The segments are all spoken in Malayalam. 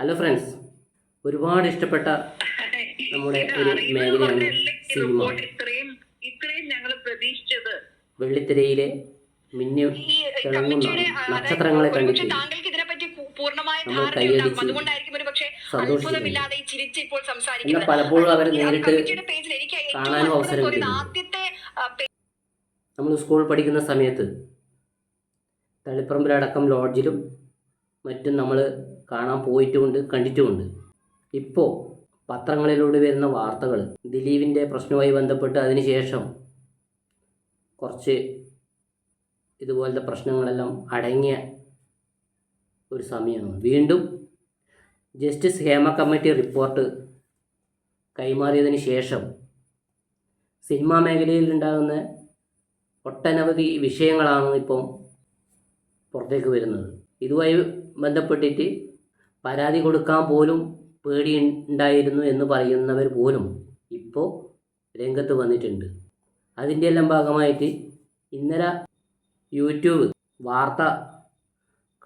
ഹലോ ഫ്രണ്ട്സ് ഒരുപാട് ഇഷ്ടപ്പെട്ട നമ്മുടെ ഒരു മേഖലയാണ് സിനിമ. വെള്ളിത്തിരയിലെ മിന്നി തിളങ്ങുന്ന നക്ഷത്രങ്ങളെ കണ്ടിട്ട് നമ്മൾ കൈയടിച്ച് എന്നാൽ പലപ്പോഴും അവരെ നേരിട്ട് കാണാനും അവസരം നമ്മൾ സ്കൂൾ പഠിക്കുന്ന സമയത്ത് തളിപ്പറമ്പിലടക്കം ലോഡ്ജിലും മറ്റും നമ്മൾ കാണാൻ പോയിട്ടുമുണ്ട് കണ്ടിട്ടുമുണ്ട്. ഇപ്പോൾ പത്രങ്ങളിലൂടെ വരുന്ന വാർത്തകൾ ദിലീപിന്റെ പ്രശ്നവുമായി ബന്ധപ്പെട്ട് അതിനുശേഷം കുറച്ച് ഇതുപോലത്തെ പ്രശ്നങ്ങളെല്ലാം അടങ്ങിയ ഒരു സമയമാണ്. വീണ്ടും ജസ്റ്റിസ് ഹേമ കമ്മിറ്റി റിപ്പോർട്ട് കൈമാറിയതിന് ശേഷം സിനിമാ മേഖലയിൽ ഉണ്ടാകുന്ന ഒട്ടനവധി വിഷയങ്ങളാണ് ഇപ്പം പുറത്തേക്ക് വരുന്നത്. ഇതുമായി ബന്ധപ്പെട്ടിട്ട് പരാതി കൊടുക്കാൻ പോലും പേടി ഉണ്ടായിരുന്നു എന്ന് പറയുന്നവർ പോലും ഇപ്പോൾ രംഗത്ത് വന്നിട്ടുണ്ട്. അതിന്റെ എല്ലാം ഭാഗമായിട്ട് ഇന്നലെ യൂട്യൂബ് വാർത്ത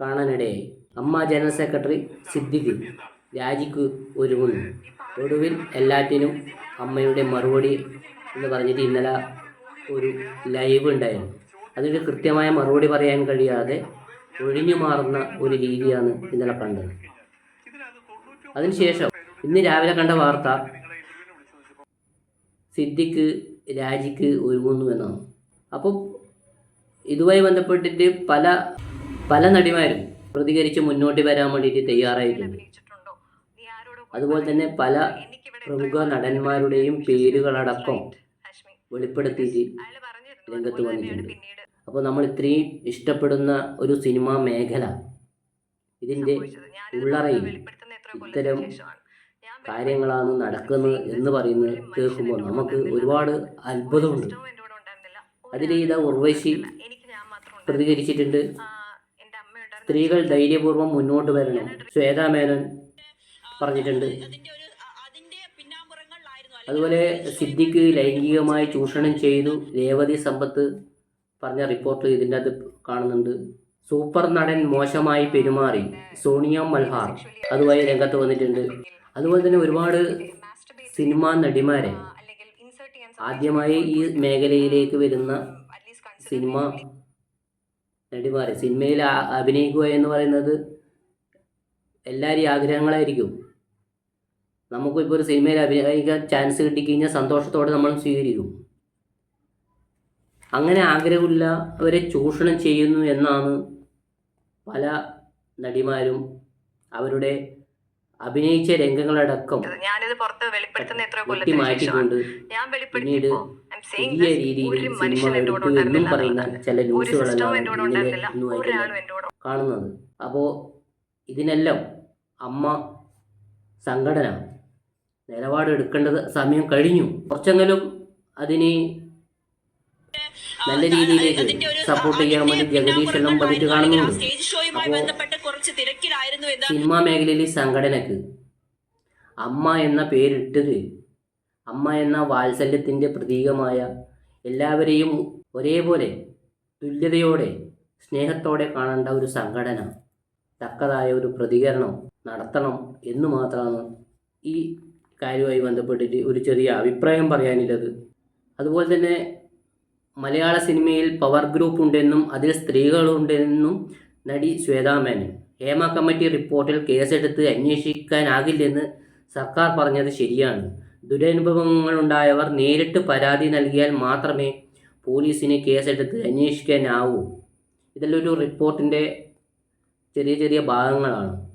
കാണാനിടയായി. അമ്മ ജനറൽ സെക്രട്ടറി സിദ്ദിഖ് രാജിക്ക് ഒരുങ്ങുന്നു. ഒടുവിൽ എല്ലാറ്റിനും അമ്മയുടെ മറുപടി എന്ന് പറഞ്ഞിട്ട് ഇന്നലെ ഒരു ലൈവ് ഉണ്ടായിരുന്നു. അതിന് കൃത്യമായ മറുപടി പറയാൻ കഴിയാതെ ഒഴിഞ്ഞു മാറുന്ന ഒരു രീതിയാണ് ഇന്നലെ കണ്ടത് അതിനുശേഷം ഇന്ന് രാവിലെ കണ്ട വാർത്ത സിദ്ധിക്ക് രാജിക്ക് ഒരുങ്ങുന്നു എന്നാണ് അപ്പോൾ ഇതുമായി ബന്ധപ്പെട്ടിട്ട് പല പല നടിമാരും പ്രതികരിച്ച് മുന്നോട്ട് വരാൻ വേണ്ടിയിട്ട് തയ്യാറായിട്ടുണ്ട് അതുപോലെ തന്നെ പല പ്രമുഖ നടന്മാരുടെയും പേരുകളടക്കം. വെളിപ്പെടുത്തിയിട്ട്. രംഗത്ത് വന്നിട്ടുണ്ട്. അപ്പോൾ നമ്മൾ ഇത്രയും ഇഷ്ടപ്പെടുന്ന ഒരു സിനിമാ മേഖല ഇതിന്റെ ഉള്ളറയിൽ ഇത്തരം കാര്യങ്ങളാണ് നടക്കുന്നത് എന്ന് പറയുന്നത് കേൾക്കുമ്പോൾ നമുക്ക് ഒരുപാട് അത്ഭുതമുണ്ട്. അതിൽ ഇതാ ഉർവശി. പ്രതികരിച്ചിട്ടുണ്ട്. സ്ത്രീകൾ ധൈര്യപൂർവം മുന്നോട്ട് വരണം. ശ്വേതാ മേനോൻ പറഞ്ഞിട്ടുണ്ട്. അതുപോലെ സിദ്ദിഖ് ലൈംഗികമായി ചൂഷണം ചെയ്തു. രേവതി സമ്പത്ത് പറഞ്ഞ റിപ്പോർട്ട് ഇതിന്റെ അകത്ത് കാണുന്നുണ്ട്. സൂപ്പർ നടൻ മോശമായി പെരുമാറി. സോണിയ മൽഹാർ അതുമായി രംഗത്ത് വന്നിട്ടുണ്ട്. അതുപോലെ തന്നെ ഒരുപാട് സിനിമാ നടിമാരെ ആദ്യമായി ഈ മേഖലയിലേക്ക് വരുന്ന സിനിമ നടിമാരെ സിനിമയിൽ അഭിനയിക്കുക എന്ന് പറയുന്നത് എല്ലാവരെയും ആഗ്രഹങ്ങളായിരിക്കും. നമുക്കിപ്പോൾ ഒരു സിനിമയിൽ അഭിനയിക്കാൻ ചാൻസ് കിട്ടിക്കഴിഞ്ഞാൽ സന്തോഷത്തോടെ നമ്മൾ സ്വീകരിക്കും. അങ്ങനെ ആഗ്രഹമില്ല അവരെ ചൂഷണം ചെയ്യുന്നു എന്നാണ് പല നടിമാരും അവരുടെ അഭിനയിച്ച രംഗങ്ങളടക്കം ഞാനിത് പുറത്ത് വെളിപ്പെടുത്തുന്ന കൊല്ലത്തിന് ശേഷമാണ്. മാറ്റിക്കൊണ്ട് ഞാൻ പിന്നീട് വലിയ രീതിയിൽ സിനിമ എടുത്തു എന്നും പറയുന്ന ചില ന്യൂസുകളെല്ലാം ഇന്നലെ കാണുന്നത്. അപ്പോൾ ഇതിനെല്ലാം അമ്മ സംഘടന നിലപാടെടുക്കേണ്ടത് സമയം കഴിഞ്ഞു. കുറച്ചെങ്കിലും അതിന് നല്ല രീതിയിലേക്ക് സപ്പോർട്ട് ചെയ്യാൻ വേണ്ടി ജഗദീഷ് എല്ലാം പതിറ്റ് കാണുന്നുണ്ട്. സിനിമാ മേഖലയിൽ ഈ സംഘടനക്ക് അമ്മ എന്ന പേരിട്ടത് അമ്മ എന്ന വാത്സല്യത്തിന്റെ പ്രതീകമായ എല്ലാവരെയും ഒരേപോലെ തുല്യതയോടെ സ്നേഹത്തോടെ കാണേണ്ട ഒരു സംഘടന തക്കതായ ഒരു പ്രതികരണം നടത്തണം എന്ന് മാത്രമാണ് ഈ കാര്യവുമായി ബന്ധപ്പെട്ടിട്ട് ഒരു ചെറിയ അഭിപ്രായം പറയാനുള്ളത്. അതുപോലെ തന്നെ മലയാള സിനിമയിൽ പവർ ഗ്രൂപ്പ് ഉണ്ടെന്നും അതിൽ സ്ത്രീകളുണ്ടെന്നും നടി ശ്വേതാ മേനൻ. ഹേമ കമ്മിറ്റി റിപ്പോർട്ടിൽ കേസെടുത്ത് അന്വേഷിക്കാനാകില്ലെന്ന് സർക്കാർ പറഞ്ഞത് ശരിയാണ്. ദുരനുഭവങ്ങളുണ്ടായവർ നേരിട്ട് പരാതി നൽകിയാൽ മാത്രമേ പോലീസിന് കേസെടുത്ത് അന്വേഷിക്കാനാവൂ. ഇതെല്ലാം ഒരു റിപ്പോർട്ടിന്റെ ചെറിയ ചെറിയ ഭാഗങ്ങളാണ്.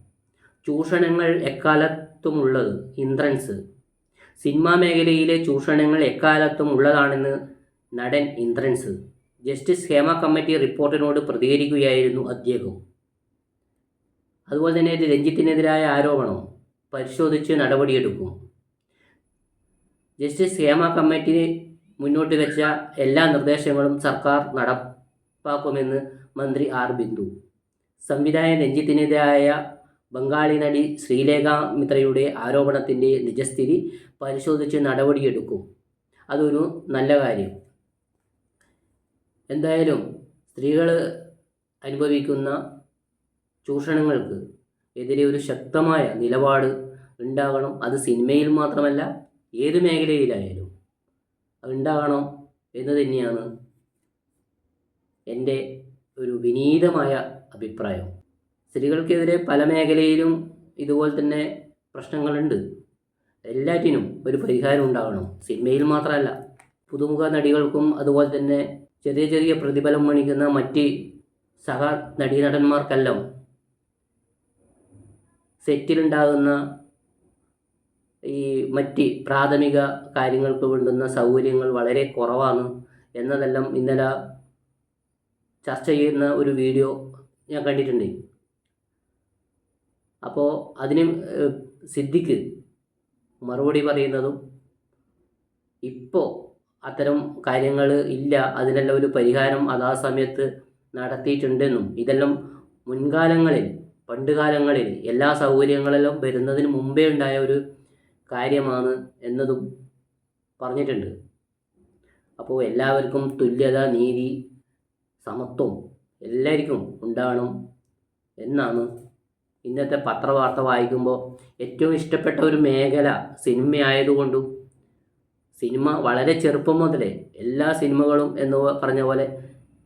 ചൂഷണങ്ങൾ എക്കാലത്തുമുള്ളത് ഇന്ദ്രൻസ്. സിനിമാ മേഖലയിലെ ചൂഷണങ്ങൾ എക്കാലത്തും ഉള്ളതാണെന്ന് നടൻ ഇന്ദ്രൻസ് ജസ്റ്റിസ് ഹേമ കമ്മിറ്റി റിപ്പോർട്ടിനോട് പ്രതികരിക്കുകയായിരുന്നു അദ്ദേഹം. അതുപോലെ തന്നെ രഞ്ജിത്തിനെതിരായ ആരോപണം പരിശോധിച്ച് നടപടിയെടുക്കും. ജസ്റ്റിസ് ഹേമ കമ്മിറ്റി മുന്നോട്ട് വെച്ച എല്ലാ നിർദ്ദേശങ്ങളും സർക്കാർ നടപ്പാക്കുമെന്ന് മന്ത്രി ആർ ബിന്ദു. സംവിധായകൻ രഞ്ജിത്തിനെതിരായ ബംഗാളി നടി ശ്രീലേഖ മിത്രയുടെ ആരോപണത്തിന്റെ നിജസ്ഥിതി പരിശോധിച്ച് നടപടിയെടുക്കും. അതൊരു നല്ല കാര്യം. എന്തായാലും സ്ത്രീകൾ അനുഭവിക്കുന്ന ചൂഷണങ്ങൾക്ക് എതിരെ ഒരു ശക്തമായ നിലപാട് ഉണ്ടാകണം. അത് സിനിമയിൽ മാത്രമല്ല ഏത് മേഖലയിലായാലും ഉണ്ടാകണം എന്ന് തന്നെയാണ് എന്റെ ഒരു വിനീതമായ അഭിപ്രായം. സ്ത്രീകൾക്കെതിരെ പല മേഖലയിലും ഇതുപോലെ തന്നെ പ്രശ്നങ്ങളുണ്ട്. എല്ലാറ്റിനും ഒരു പരിഹാരം ഉണ്ടാകണം. സിനിമയിൽ മാത്രമല്ല പുതുമുഖ നടികൾക്കും അതുപോലെ തന്നെ ചെറിയ ചെറിയ പ്രതിഫലം മണിക്കുന്ന മറ്റ് സഹ നടീനടന്മാർക്കെല്ലാം സെറ്റിലുണ്ടാകുന്ന ഈ മറ്റ് പ്രാഥമിക കാര്യങ്ങൾക്ക് വേണ്ടുന്ന സൗകര്യങ്ങൾ വളരെ കുറവാണ് എന്നതെല്ലാം ഇന്നലെ ചർച്ച ചെയ്യുന്ന ഒരു വീഡിയോ ഞാൻ കണ്ടിട്ടുണ്ട്. അപ്പോൾ അതിന് സിദ്ദിഖ് മറുപടി പറയുന്നതും ഇപ്പോൾ അത്തരം കാര്യങ്ങൾ ഇല്ല. അതിനെല്ലാം ഒരു പരിഹാരം അതാ സമയത്ത് നടത്തിയിട്ടുണ്ടെന്നും ഇതെല്ലാം മുൻകാലങ്ങളിൽ പണ്ടുകാലങ്ങളിൽ എല്ലാ സൗകര്യങ്ങളെല്ലാം വരുന്നതിന് മുമ്പേ ഉണ്ടായ ഒരു കാര്യമാണ് എന്നതും പറഞ്ഞിട്ടുണ്ട്. അപ്പോൾ എല്ലാവർക്കും തുല്യത നീതി സമത്വം എല്ലാവർക്കും ഉണ്ടാകണം എന്നാണ് ഇന്നത്തെ പത്രവാർത്ത വായിക്കുമ്പോൾ ഏറ്റവും ഇഷ്ടപ്പെട്ട ഒരു മേഖല സിനിമയായതുകൊണ്ടും സിനിമ വളരെ ചെറുപ്പം മുതലേ എല്ലാ സിനിമകളും എന്ന് പറഞ്ഞ പോലെ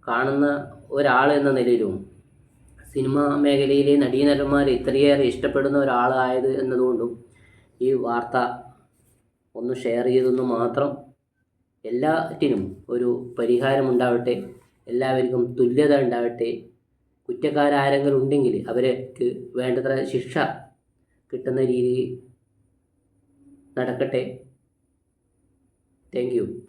കാണുന്ന ഒരാൾ എന്ന നിലയിലും സിനിമ മേഖലയിലെ നടീനടന്മാർ ഇത്രയേറെ ഇഷ്ടപ്പെടുന്ന ഒരാളായത് എന്നതുകൊണ്ടും ഈ വാർത്ത ഒന്ന് ഷെയർ ചെയ്തെന്ന് മാത്രം എല്ലാറ്റിനും ഒരു പരിഹാരമുണ്ടാവട്ടെ എല്ലാവർക്കും തുല്യത ഉണ്ടാവട്ടെ. കുറ്റക്കാരാരെങ്കിലും ഉണ്ടെങ്കിൽ അവർക്ക് വേണ്ടത്ര ശിക്ഷ കിട്ടുന്ന രീതിയിൽ നടക്കട്ടെ. Thank you.